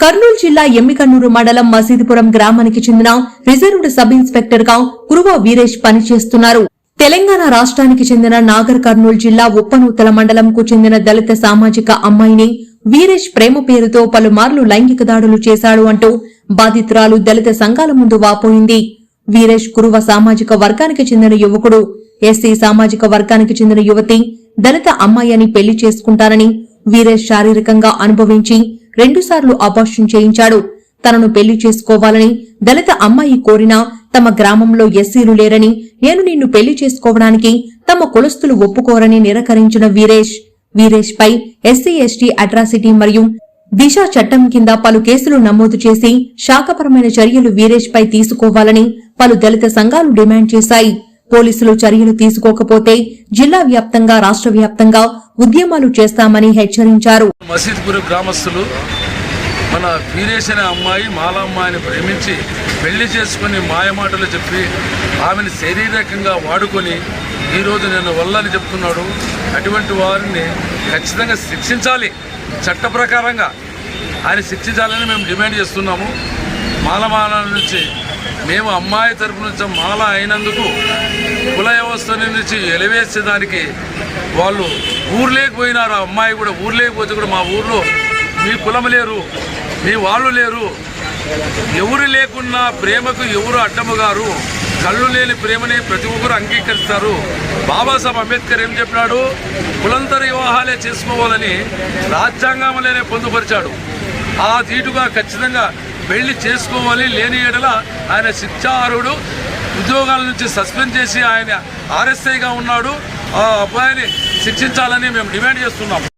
కర్నూలు జిల్లా ఎమ్మికన్నూరు మండలం మసీదుపురం గ్రామానికి చెందిన రిజర్వ్డ్ సబ్ ఇన్స్పెక్టర్గా కురువ వీరేష్ పనిచేస్తున్నారు. తెలంగాణ రాష్ట్రానికి చెందిన నాగర్ కర్నూలు జిల్లా ఉప్పనూతల మండలంకు చెందిన దళిత సామాజిక అమ్మాయిని వీరేష్ ప్రేమ పేరుతో పలుమార్లు లైంగిక దాడులు చేశాడు అంటూ బాధితురాలు దళిత సంఘాల ముందు వాపోయింది. వీరేష్ కురువ సామాజిక వర్గానికి చెందిన యువకుడు ఎస్సీ సామాజిక వర్గానికి చెందిన యువతి దళిత అమ్మాయి అని పెళ్ళి చేసుకుంటానని వీరేష్ శారీరకంగా అనుభవించి రెండుసార్లు అబార్షన్ చేయించాడు. తనను పెళ్ళి చేసుకోవాలని దళిత అమ్మాయి కోరినా తమ గ్రామంలో ఎస్సీలు లేరని నేను నిన్ను పెళ్ళి చేసుకోవడానికి తమ కులస్తులు ఒప్పుకోరని నిరాకరించిన వీరేష్. వీరేష్ పై ఎస్సీ ఎస్టీ అట్రాసిటీ మరియు దిశ చట్టం కింద పలు కేసులు నమోదు చేసి శాఖపరమైన చర్యలు వీరేష్ పై తీసుకోవాలని పలు దళిత సంఘాలు డిమాండ్ చేశాయి. పోలీసులు చర్యలు తీసుకోకపోతే జిల్లా వ్యాప్తంగా రాష్ట్ర వ్యాప్తంగా ఉద్యమాలు చేస్తామని హెచ్చరించారు. మసీద్పూర్ గ్రామస్తులు మన వీరేష్ అనే అమ్మాయి మాలమ్మాయిని ప్రేమించి పెళ్ళి చేసుకుని మాయమాటలు చెప్పి ఆమెను శారీరకంగా వాడుకొని ఈరోజు నేను వల్లని చెప్తున్నాడు. అటువంటి వారిని ఖచ్చితంగా శిక్షించాలి చట్ట ప్రకారంగా. ఆయన శిక్షించాలని మేము డిమాండ్ చేస్తున్నాము. మాలమాల నుంచి మేము అమ్మాయి తరపు నుంచి మాల అయినందుకు కుల నుంచి ఎలివేసేదానికి వాళ్ళు ఊర్లేకి పోయినారు. ఆ అమ్మాయి కూడా ఊర్లేకి పోతే కూడా మా ఊర్లో మీ కులం లేరు మీ వాళ్ళు లేరు. ఎవరు లేకున్నా ప్రేమకు ఎవరు అడ్డము గారు కళ్ళు లేని ప్రేమని ప్రతి ఒక్కరు అంగీకరిస్తారు. బాబాసాహెబ్ అంబేద్కర్ ఏం చెప్పినాడు? కులంతర వివాహాలే చేసుకోవాలని రాజ్యాంగంలోనే పొందుపరిచాడు. ఆ తీటుగా ఖచ్చితంగా పెళ్ళి చేసుకోవాలి. లేని ఎడల ఆయన శిక్షార్హుడు. ఉద్యోగాల నుంచి సస్పెండ్ చేసి ఆయన ఆర్ఎస్ఐగా ఉన్నాడు. ఆ అబ్బాయిని శిక్షించాలని మేము డిమాండ్ చేస్తున్నాం.